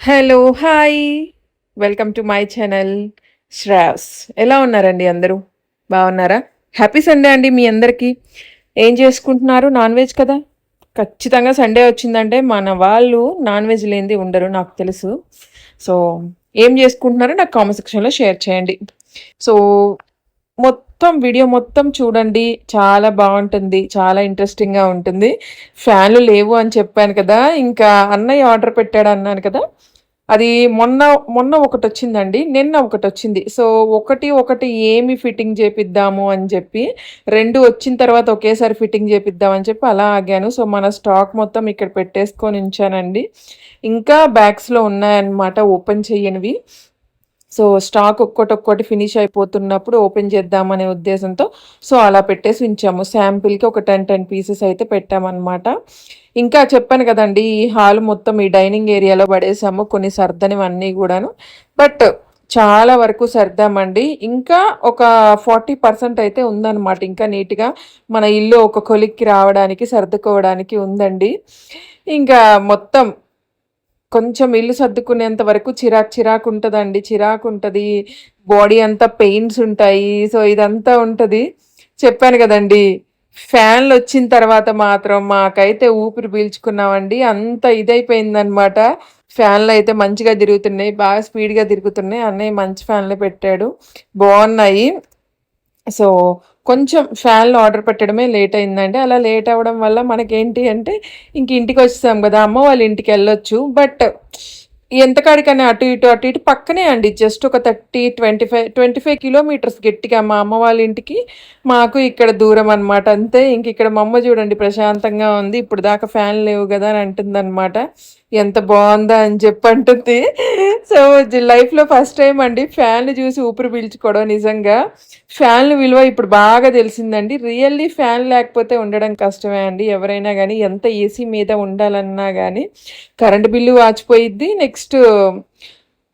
Hello hi. Welcome to my channel Sravs. ఎలా ఉన్నారండి అందరూ? బాగున్నారా? హ్యాపీ సండే అండి మీ అందరికీ. ఏం చేసుకుంటున్నారు? నాన్ వెజ్ కదా? ఖచ్చితంగా సండే వచ్చిందంటే మన వాళ్ళు నాన్ వెజ్ లేనిది ఉండరు నాకు తెలుసు. సో ఏం చేసుకుంటున్నారో నాకు కామెంట్ సెక్షన్లో షేర్ చేయండి. సో మొత్తం మొత్తం వీడియో మొత్తం చూడండి. చాలా బాగుంటుంది. చాలా ఇంట్రెస్టింగ్గా ఉంటుంది. ఫ్యాన్లు లేవు అని చెప్పాను కదా. ఇంకా అన్నయ్య ఆర్డర్ పెట్టాడు అన్నాను కదా. అది మొన్న మొన్న ఒకటి వచ్చిందండి. నిన్న ఒకటి వచ్చింది. సో ఒకటి ఒకటి ఏమి ఫిట్టింగ్ చేపిద్దాము అని చెప్పి రెండు వచ్చిన తర్వాత ఒకేసారి ఫిట్టింగ్ చేపిద్దామని చెప్పి అలా ఆగాను. సో మన స్టాక్ మొత్తం ఇక్కడ పెట్టేసుకొని ఉంచానండి. ఇంకా బ్యాగ్స్లో ఉన్నాయన్నమాట ఓపెన్ చేయనివి. సో స్టాక్ ఒక్కటి ఒక్కటి ఫినిష్ అయిపోతున్నప్పుడు ఓపెన్ చేద్దామనే ఉద్దేశంతో సో అలా పెట్టేసి ఉంచాము. శాంపిల్కి ఒక టెన్ టెన్ పీసెస్ అయితే పెట్టామన్నమాట. ఇంకా చెప్పాను కదండి ఈ హాల్ మొత్తం ఈ డైనింగ్ ఏరియాలో పడేసాము కొన్ని సర్దనివన్నీ కూడాను. బట్ చాలా వరకు సర్దామండి. ఇంకా ఒక ఫార్టీ పర్సెంట్ అయితే ఉందన్నమాట. ఇంకా నీట్గా మన ఇల్లు ఒక కొలిక్కి రావడానికి సర్దుకోవడానికి ఉందండి. ఇంకా మొత్తం కొంచెం ఇల్లు సర్దుకునేంత వరకు చిరాకు చిరాకు ఉంటుందండి. చిరాకు ఉంటుంది. బాడీ అంతా పెయిన్స్ ఉంటాయి. సో ఇదంతా ఉంటుంది. చెప్పాను కదండి. ఫ్యాన్లు వచ్చిన తర్వాత మాత్రం మాకైతే ఊపిరి పీల్చుకున్నామండి. అంత ఇదైపోయిందనమాట ఫ్యాన్లు అయితే మంచిగా తిరుగుతున్నాయి. బాగా స్పీడ్గా తిరుగుతున్నాయి. అన్నయ్య మంచి ఫ్యాన్లు పెట్టాడు. బాగున్నాయి. సో కొంచెం ఫ్యాన్లు ఆర్డర్ పెట్టడమే లేట్ అయిందండి. అలా లేట్ అవ్వడం వల్ల మనకేంటి అంటే ఇంక ఇంటికి వచ్చేసాం కదా అమ్మ వాళ్ళ ఇంటికి వెళ్ళొచ్చు. బట్ ఎంతకాడికన్నా అటు ఇటు అటు ఇటు పక్కనే అండి. జస్ట్ ఒక thirty twenty five twenty five kilometres గట్టిగా మా అమ్మ వాళ్ళ ఇంటికి. మాకు ఇక్కడ దూరం అనమాట అంతే ఇంక ఇక్కడ మా అమ్మ చూడండి ప్రశాంతంగా ఉంది. ఇప్పుడు దాకా ఫ్యాన్ లేవు కదా అని అంటుందన్నమాట. ఎంత బాగుందా అని చెప్పి అంటుంది సో లైఫ్లో ఫస్ట్ టైం అండి. ఫ్యాన్లు చూసి ఊపిరి పీల్చుకోవడం నిజంగా. ఫ్యాన్లు విలువ ఇప్పుడు బాగా తెలిసిందండి. రియల్లీ ఫ్యాన్ లేకపోతే ఉండడం కష్టమే అండి. ఎవరైనా కానీ ఎంత ఏసీ మీద ఉండాలన్నా కానీ కరెంటు బిల్లు వాచిపోయిద్ది. నెక్స్ట్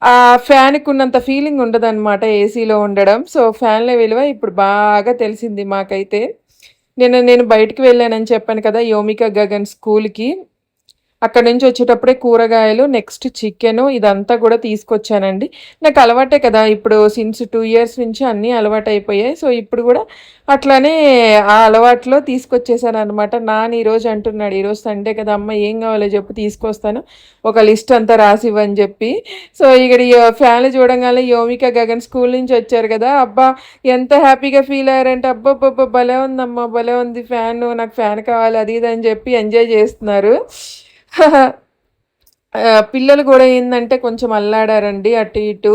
ఆ ఫ్యాన్కి ఉన్నంత ఫీలింగ్ ఉండదన్నమాట ఏసీలో ఉండడం. సో ఫ్యాన్ల విలువ ఇప్పుడు బాగా తెలిసింది మాకైతే. నేను నేను బయటికి వెళ్ళానని చెప్పాను కదా యోమిక గగన్ స్కూల్కి అక్కడ నుంచి వచ్చేటప్పుడే కూరగాయలు నెక్స్ట్ చికెన్ ఇదంతా కూడా తీసుకొచ్చానండి. నాకు అలవాటే కదా ఇప్పుడు సిన్స్ టూ ఇయర్స్ నుంచి అన్నీ అలవాటు అయిపోయాయి సో ఇప్పుడు కూడా అట్లానే ఆ అలవాట్లో తీసుకొచ్చేసాను అనమాట నాన్న ఈరోజు అంటున్నాడు ఈరోజు సండే కదా అమ్మ ఏం కావాలో చెప్పి తీసుకొస్తాను. ఒక లిస్ట్ అంతా రాసి ఇవ్వని చెప్పి. సో ఇక్కడ ఫ్యాన్లు చూడంగానే యోమిక గగన్ స్కూల్ నుంచి వచ్చారు కదా. అబ్బా ఎంత హ్యాపీగా ఫీల్ అయ్యారంటే అబ్బా భలే ఉందమ్మా భలే ఉంది ఫ్యాన్ నాకు ఫ్యాన్ కావాలి అది ఇది అని చెప్పి ఎంజాయ్ చేస్తున్నారు. పిల్లలు కూడా ఏంటంటే కొంచెం అల్లాడారండి అటు ఇటు.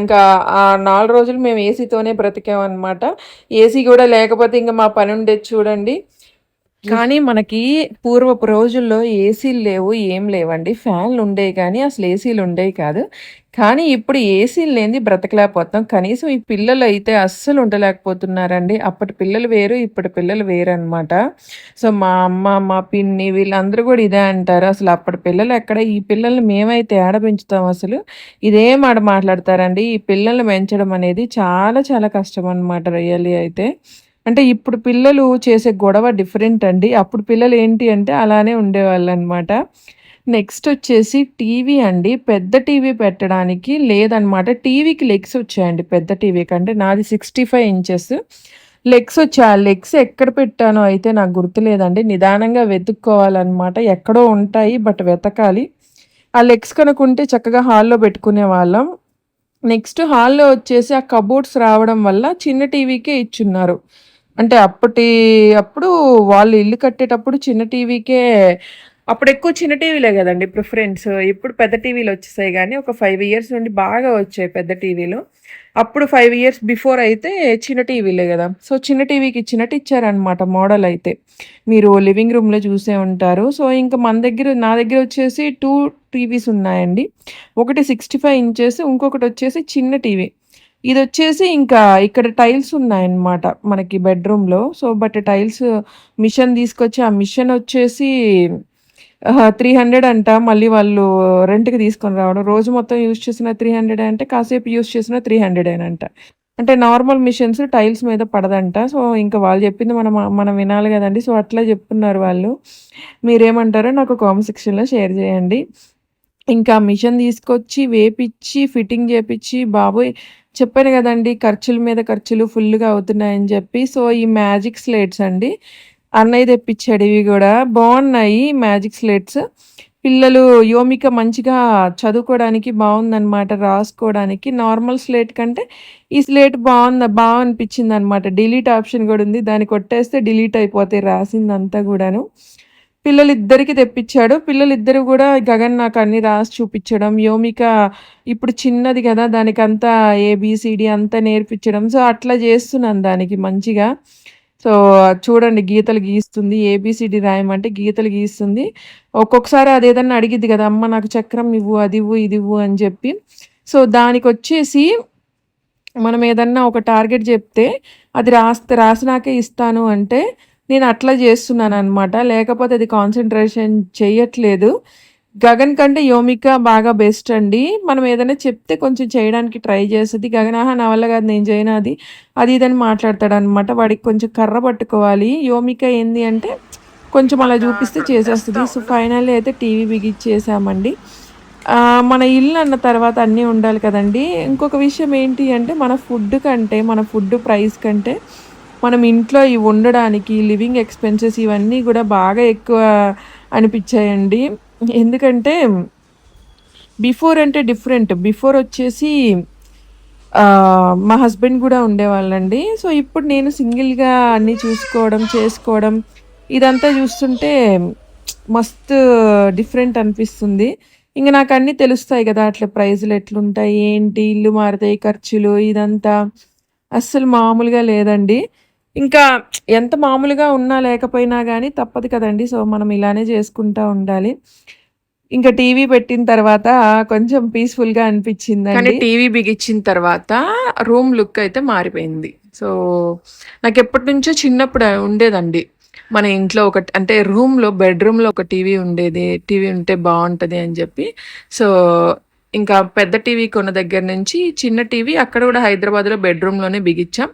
ఇంకా ఆ నాలుగు రోజులు మేము ఏసీతోనే బ్రతికామన్నమాట. ఏసీ కూడా లేకపోతే ఇంకా మా పని ఉండేది చూడండి. కానీ మనకి పూర్వపు రోజుల్లో ఏసీలు లేవు ఏం లేవండి. ఫ్యాన్లు ఉండేవి కానీ అసలు ఏసీలు ఉండేవి కాదు. కానీ ఇప్పుడు ఏసీలు లేనిది బ్రతకలేకపోతాం కనీసం ఈ పిల్లలు అయితే అస్సలు ఉండలేకపోతున్నారండి. అప్పటి పిల్లలు వేరు ఇప్పటి పిల్లలు వేరు అనమాట సో మా అమ్మ మా పిన్ని వీళ్ళందరూ కూడా ఇదే అంటారు. అసలు అప్పటి పిల్లలు ఎక్కడ? ఈ పిల్లల్ని మేమైతే ఏడ పెంచుతాం అసలు. ఇదే మాట మాట్లాడతారండి. ఈ పిల్లల్ని పెంచడం అనేది చాలా చాలా కష్టం అనమాట రియల్లీ అయితే. అంటే ఇప్పుడు పిల్లలు చేసే గొడవ డిఫరెంట్ అండి. అప్పుడు పిల్లలు ఏంటి అంటే అలానే ఉండేవాళ్ళు అనమాట నెక్స్ట్ వచ్చేసి టీవీ అండి. పెద్ద టీవీ పెట్టడానికి లేదనమాట. టీవీకి లెగ్స్ వచ్చాయండి. పెద్ద టీవీ కంటే నాది సిక్స్టీ ఫైవ్ ఇంచెస్ లెగ్స్ వచ్చా? ఆ లెగ్స్ ఎక్కడ పెట్టానో అయితే నాకు గుర్తులేదండి. నిదానంగా వెతుక్కోవాలన్నమాట ఎక్కడో ఉంటాయి బట్ వెతకాలి. ఆ లెగ్స్ కనుకుంటే చక్కగా హాల్లో పెట్టుకునే వాళ్ళం. నెక్స్ట్ హాల్లో వచ్చేసి ఆ కబోర్డ్స్ రావడం వల్ల చిన్న టీవీకే ఇచ్చున్నారు. అంటే అప్పటి అప్పుడు వాళ్ళు ఇల్లు కట్టేటప్పుడు చిన్న టీవీకే అప్పుడు ఎక్కువ చిన్న టీవీలే కదండి ప్రిఫరెన్స్. ఇప్పుడు పెద్ద టీవీలు వచ్చేసాయి కానీ ఒక ఫైవ్ ఇయర్స్ నుండి బాగా వచ్చాయి పెద్ద టీవీలు. అప్పుడు ఫైవ్ ఇయర్స్ బిఫోర్ అయితే చిన్న టీవీలే కదా. సో చిన్న టీవీకి ఇచ్చినట్టు ఇచ్చారనమాట మోడల్ అయితే. మీరు లివింగ్ రూమ్లో చూసే ఉంటారు. సో ఇంకా మన దగ్గర నా దగ్గర వచ్చేసి టూ టీవీస్ ఉన్నాయండి. ఒకటి సిక్స్టీ ఫైవ్ ఇంచెస్ ఇంకొకటి వచ్చేసి చిన్న టీవీ. ఇది వచ్చేసి ఇంకా ఇక్కడ టైల్స్ ఉన్నాయన్నమాట మనకి బెడ్రూమ్లో. సో బట్ టైల్స్ మిషన్ తీసుకొచ్చి ఆ మిషన్ వచ్చేసి త్రీ హండ్రెడ్ అంట. మళ్ళీ వాళ్ళు రెంట్కి తీసుకొని రావడం. రోజు మొత్తం యూజ్ చేసిన త్రీ హండ్రెడ్ అంటే కాసేపు యూజ్ చేసిన త్రీ హండ్రెడ్ అంట అంటే నార్మల్ మిషన్స్ టైల్స్ మీద పడదంట. సో ఇంకా వాళ్ళు చెప్పింది మనం మనం వినాలి కదండి. సో అట్లా చెప్తున్నారు వాళ్ళు. మీరేమంటారో నాకు కామెంట్ సెక్షన్లో షేర్ చేయండి. ఇంకా మిషన్ తీసుకొచ్చి వేపిచ్చి ఫిట్టింగ్ చేపిచ్చి బాబోయ్ చెప్పాను కదండి ఖర్చుల మీద ఖర్చులు ఫుల్గా అవుతున్నాయని చెప్పి. సో ఈ మ్యాజిక్ స్లేట్స్ అండి అన్నయ్య తెప్పించాడు ఇవి కూడా. బాగున్నాయి మ్యాజిక్ స్లేట్స్. పిల్లలు యోమిక మంచిగా చదువుకోవడానికి బాగుందనమాట రాసుకోవడానికి. నార్మల్ స్లేట్ కంటే ఈ స్లేట్ బాగుంది బాగా అనిపించింది అనమాట డిలీట్ ఆప్షన్ కూడా ఉంది. దాన్ని కొట్టేస్తే డిలీట్ అయిపోతాయి రాసిందంతా కూడాను. పిల్లలిద్దరికి తెప్పించాడు. పిల్లలిద్దరు కూడా గగన్ నాకు అన్ని రాసి చూపించడం యోమిక ఇప్పుడు చిన్నది కదా దానికంతా ఏబిసిడి అంతా నేర్పించడం. సో అట్లా చేస్తున్నాను దానికి మంచిగా. సో చూడండి గీతలు గీస్తుంది ఏబిసిడి రాయమంటే గీతలు గీస్తుంది. ఒక్కొక్కసారి అది అడిగిద్ది కదా అమ్మ నాకు చక్రం ఇవ్వు అది ఇవ్వు ఇది ఇవ్వు అని చెప్పి. సో దానికి వచ్చేసి మనం ఏదన్నా ఒక టార్గెట్ చెప్తే అది రాస్తే రాసినాకే ఇస్తాను అంటే నేను అట్లా చేస్తున్నాను అనమాట లేకపోతే అది కాన్సన్ట్రేషన్ చేయట్లేదు. గగన్ కంటే యోమిక బాగా బెస్ట్ అండి. మనం ఏదైనా చెప్తే కొంచెం చేయడానికి ట్రై చేస్తుంది. గగన్ ఆహా నా వల్ల కాదు నేను చేయను అది అది ఇదని మాట్లాడతాడు అనమాట వాడికి కొంచెం కర్ర పట్టుకోవాలి. యోమిక ఏంది అంటే కొంచెం అలా చూపిస్తే చేసేస్తుంది. సో ఫైనల్లీ అయితే టీవీ బిగిచ్చేసామండి మన ఇల్లు అన్న తర్వాత అన్నీ ఉండాలి కదండి. ఇంకొక విషయం ఏంటి అంటే మన ఫుడ్ కంటే మన ఫుడ్ ప్రైస్ కంటే మనం ఇంట్లో ఇవి ఉండడానికి లివింగ్ ఎక్స్పెన్సెస్ ఇవన్నీ కూడా బాగా ఎక్కువ అనిపించాయండి. ఎందుకంటే బిఫోర్ అంటే డిఫరెంట్. బిఫోర్ వచ్చేసి మా హస్బెండ్ కూడా ఉండేవాళ్ళండి. సో ఇప్పుడు నేను సింగిల్గా అన్నీ చూసుకోవడం చేసుకోవడం ఇదంతా చూస్తుంటే మస్తు డిఫరెంట్ అనిపిస్తుంది. ఇంకా నాకు అన్నీ తెలుస్తాయి కదా అట్లా ప్రైజులు ఎట్లుంటాయి ఏంటి ఇల్లు మారుతాయి ఖర్చులు ఇదంతా. అస్సలు మామూలుగా లేదండి. ఇంకా ఎంత మామూలుగా ఉన్నా లేకపోయినా కానీ తప్పదు కదండి. సో మనం ఇలానే చేసుకుంటూ ఉండాలి. ఇంకా టీవీ పెట్టిన తర్వాత కొంచెం పీస్ఫుల్గా అనిపించింది కానీ టీవీ బిగించిన తర్వాత రూమ్ లుక్ అయితే మారిపోయింది. సో నాకు ఎప్పటి నుంచో చిన్నప్పుడు ఉండేదండి. మన ఇంట్లో ఒక అంటే రూమ్లో బెడ్రూమ్లో ఒక టీవీ ఉండేది. టీవీ ఉంటే బాగుంటుంది అని చెప్పి. సో ఇంకా పెద్ద టీవీ కొన్న దగ్గర నుంచి చిన్న టీవీ అక్కడ కూడా హైదరాబాద్లో బెడ్రూమ్లోనే బిగించాం.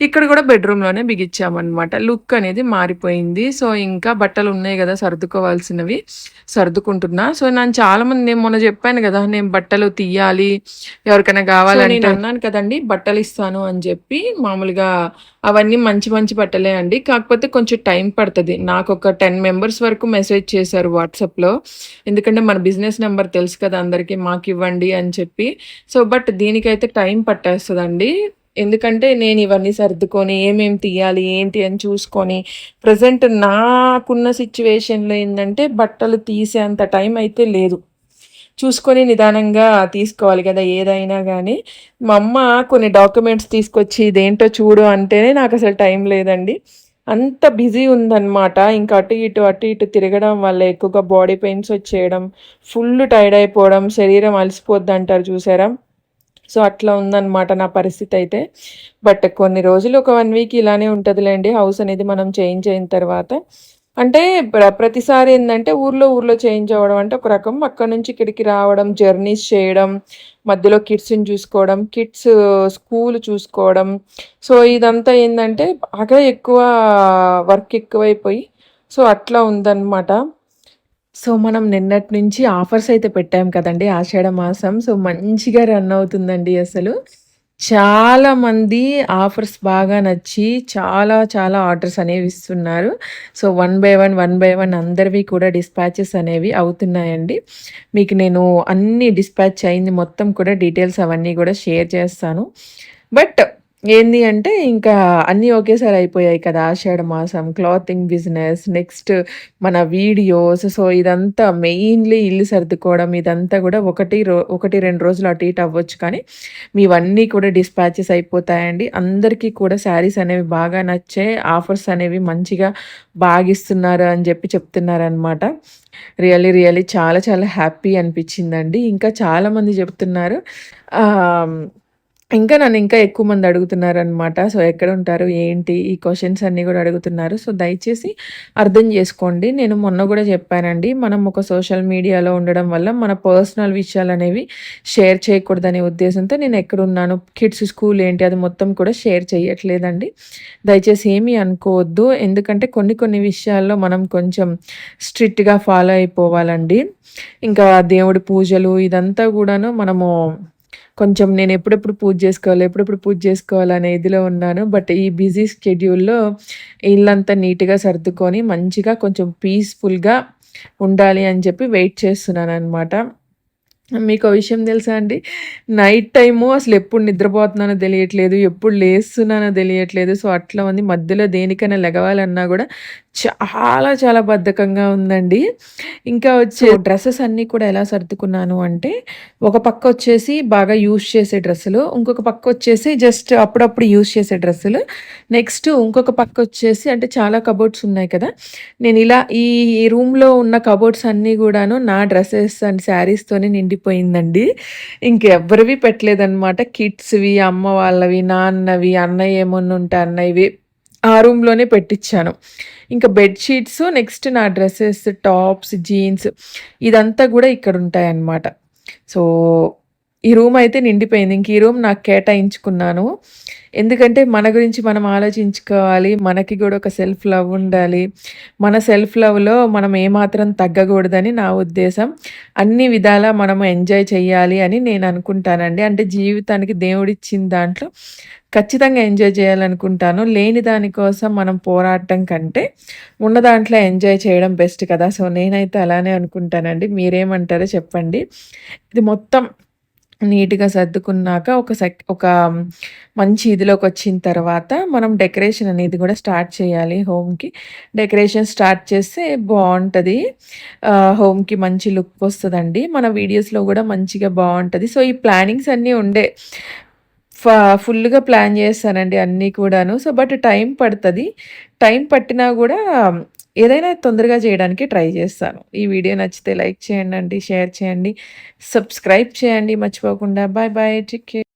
ఇక్కడ కూడా బెడ్రూమ్లోనే బిగించామన్నమాట లుక్ అనేది మారిపోయింది. సో ఇంకా బట్టలు ఉన్నాయి కదా సర్దుకోవాల్సినవి. సర్దుకుంటున్నా. సో నేను చాలా మంది నేను మొన్న చెప్పాను కదా నేను బట్టలు తీయాలి. ఎవరికైనా కావాలని అన్నాను కదండి బట్టలు ఇస్తాను అని చెప్పి మామూలుగా అవన్నీ మంచి మంచి బట్టలే అండి. కాకపోతే కొంచెం టైం పడుతుంది. నాకు ఒక టెన్ మెంబర్స్ వరకు మెసేజ్ చేశారు వాట్సాప్లో. ఎందుకంటే మన బిజినెస్ నెంబర్ తెలుసు కదా అందరికీ మాకు ఇవ్వండి అని చెప్పి. సో బట్ దీనికైతే టైం పట్టేస్తుందండి. ఎందుకంటే నేను ఇవన్నీ సర్దుకొని ఏమేమి తీయాలి ఏంటి అని చూసుకొని ప్రజెంట్ నాకున్న సిచ్యువేషన్లో ఏంటంటే బట్టలు తీసేంత టైం అయితే లేదు. చూసుకొని నిదానంగా తీసుకోవాలి కదా ఏదైనా కానీ మా అమ్మ కొన్ని డాక్యుమెంట్స్ తీసుకొచ్చి ఇదేంటో చూడు అంటేనే నాకు అసలు టైం లేదండి. అంత బిజీ ఉందన్నమాట. ఇంకా అటు ఇటు అటు ఇటు తిరగడం వల్ల ఎక్కువగా బాడీ పెయిన్స్ వచ్చేయడం ఫుల్ టైర్డ్ అయిపోవడం శరీరం అలసిపోద్ది అంటారు చూసారా? సో అట్లా ఉందన్నమాట నా పరిస్థితి అయితే. బట్ కొన్ని రోజులు ఒక వన్ వీక్ ఇలానే ఉంటుందిలేండి. హౌస్ అనేది మనం చేంజ్ అయిన తర్వాత అంటే ప్ర ప్రతిసారి ఏంటంటే ఊర్లో ఊర్లో చేంజ్ అవ్వడం. అంటే ఒక రకం అక్కడ నుంచి ఇక్కడికి రావడం జర్నీస్ చేయడం మధ్యలో కిడ్స్ని చూసుకోవడం కిడ్స్ స్కూల్ చూసుకోవడం. సో ఇదంతా ఏంటంటే బాగా ఎక్కువ వర్క్ ఎక్కువైపోయి సో అట్లా ఉందన్నమాట. సో మనం నిన్నటి నుంచి ఆఫర్స్ అయితే పెట్టాం కదండి ఆషాఢ మాసం. సో మంచిగా రన్ అవుతుందండి అసలు. చాలామంది ఆఫర్స్ బాగా నచ్చి చాలా చాలా ఆర్డర్స్ అనేవి ఇస్తున్నారు. So one by one one by one అందరివి కూడా డిస్పాచెస్ అనేవి అవుతున్నాయండి. మీకు నేను అన్ని డిస్పాచ్ అయింది మొత్తం కూడా డీటెయిల్స్ అవన్నీ కూడా షేర్ చేస్తాను. బట్ ఏంది అంటే ఇంకా అన్నీ ఒకేసారి అయిపోయాయి కదా ఆషాఢ మాసం క్లాతింగ్ బిజినెస్ నెక్స్ట్ మన వీడియోస్ సో ఇదంతా మెయిన్లీ ఇల్లు సర్దుకోవడం ఇదంతా కూడా ఒకటి రో ఒకటి రెండు రోజులు అటు ఇటు అవ్వచ్చు కానీ మీవన్నీ కూడా డిస్పాచెస్ అయిపోతాయండి. అందరికీ కూడా శారీస్ అనేవి బాగా నచ్చే ఆఫర్స్ అనేవి మంచిగా బాగిస్తున్నారు అని చెప్పి చెప్తున్నారనమాట రియల్లీ రియల్లీ చాలా చాలా హ్యాపీ అనిపించిందండి. ఇంకా చాలామంది చెప్తున్నారు ఇంకా నన్ను ఇంకా ఎక్కువ మంది అడుగుతున్నారనమాట. సో, ఎక్కడ ఉంటారు? ఏంటి? ఈ క్వశ్చన్స్ అన్నీ కూడా అడుగుతున్నారు. సో, దయచేసి అర్థం చేసుకోండి నేను మొన్న కూడా చెప్పానండి. మనం ఒక సోషల్ మీడియాలో ఉండడం వల్ల మన పర్సనల్ విషయాలు అనేవి షేర్ చేయకూడదనే ఉద్దేశంతో నేను ఎక్కడున్నాను, కిడ్స్ స్కూల్ ఏంటి అది మొత్తం కూడా షేర్ చేయట్లేదండి. దయచేసి ఏమీ అనుకోవద్దు. ఎందుకంటే కొన్ని కొన్ని విషయాల్లో మనం కొంచెం స్ట్రిక్ట్‌గా ఫాలో అయిపోవాలండి. ఇంకా దేవుడి పూజలు ఇదంతా కూడాను మనము కొంచెం నేను ఎప్పుడెప్పుడు పూజ చేసుకోవాలి ఎప్పుడెప్పుడు పూజ చేసుకోవాలి అనే ఇదిలో ఉన్నాను. బట్ ఈ బిజీ స్కెడ్యూల్లో ఇల్లంతా నీట్గా సర్దుకొని మంచిగా కొంచెం పీస్ఫుల్గా ఉండాలి అని చెప్పి వెయిట్ చేస్తున్నాను అనమాట మీకు విషయం తెలుసా అండి? నైట్ టైము అసలు ఎప్పుడు నిద్రపోతున్నానో తెలియట్లేదు ఎప్పుడు లేస్తున్నానో తెలియట్లేదు. సో అట్లా ఉంది. మధ్యలో దేనికైనా లెగవాలన్నా కూడా చాలా చాలా బద్ధకంగా ఉందండి. ఇంకా వచ్చే డ్రెస్సెస్ అన్నీ కూడా ఎలా సర్దుకున్నాను అంటే ఒక పక్క వచ్చేసి బాగా యూస్ చేసే డ్రెస్సులు ఇంకొక పక్క వచ్చేసి జస్ట్ అప్పుడప్పుడు యూస్ చేసే డ్రెస్సులు. నెక్స్ట్ ఇంకొక పక్క వచ్చేసి అంటే చాలా కబోర్డ్స్ ఉన్నాయి కదా. నేను ఇలా ఈ రూమ్లో ఉన్న కబోర్డ్స్ అన్నీ కూడాను నా డ్రెస్సెస్ అండ్ శారీస్తోనే నిండిపోయిందండి. ఇంకెవ్వరివి పెట్టలేదన్నమాట. కిడ్స్వి అమ్మ వాళ్ళవి నాన్నవి అన్నయ్య ఏమన్నా ఉంటే అన్నయ్యవి ఆ రూమ్లోనే పెట్టించాను ఇంకా బెడ్షీట్స్ నెక్స్ట్ నా డ్రెస్సెస్ టాప్స్ జీన్స్ ఇదంతా కూడా ఇక్కడ ఉంటాయన్నమాట సో ఈ రూమ్ అయితే నిండిపోయింది. ఇంక ఈ రూమ్ నాకు కేటాయించుకున్నాను. ఎందుకంటే మన గురించి మనం ఆలోచించుకోవాలి. మనకి కూడా ఒక సెల్ఫ్ లవ్ ఉండాలి. మన సెల్ఫ్ లవ్లో మనం ఏమాత్రం తగ్గకూడదని నా ఉద్దేశం. అన్ని విధాలా మనం ఎంజాయ్ చేయాలి అని నేను అనుకుంటానండి. అంటే జీవితానికి దేవుడిచ్చిన దాంట్లో ఖచ్చితంగా ఎంజాయ్ చేయాలనుకుంటాను. లేని దానికోసం మనం పోరాటం కంటే ఉన్న దాంట్లో ఎంజాయ్ చేయడం బెస్ట్ కదా. సో నేనైతే అలానే అనుకుంటానండి. మీరేమంటారో చెప్పండి. ఇది మొత్తం నీట్‌గా సర్దుకున్నాక ఒక సెక్ ఒక మంచి ఇదిలోకి వచ్చిన తర్వాత మనం డెకరేషన్ అనేది కూడా స్టార్ట్ చేయాలి హోమ్‌కి. డెకరేషన్ స్టార్ట్ చేస్తే బాగుంటుంది హోమ్‌కి మంచి లుక్ వస్తుందండి మన వీడియోస్‌లో కూడా మంచిగా బాగుంటుంది సో, ఈ ప్లానింగ్స్ అన్నీ ఉండే. ఫ ఫుల్‌గా ప్లాన్ చేస్తానండి అన్నీ కూడాను. సో, బట్ టైం పడుతుంది టైం పట్టినా కూడా ఏదైనా తొందరగా చేయడానికి ట్రై చేస్తాను. ఈ వీడియో నచ్చితే లైక్ చేయండి, షేర్ చేయండి, సబ్స్క్రైబ్ చేయండి మర్చిపోకుండా. Bye bye. Take care.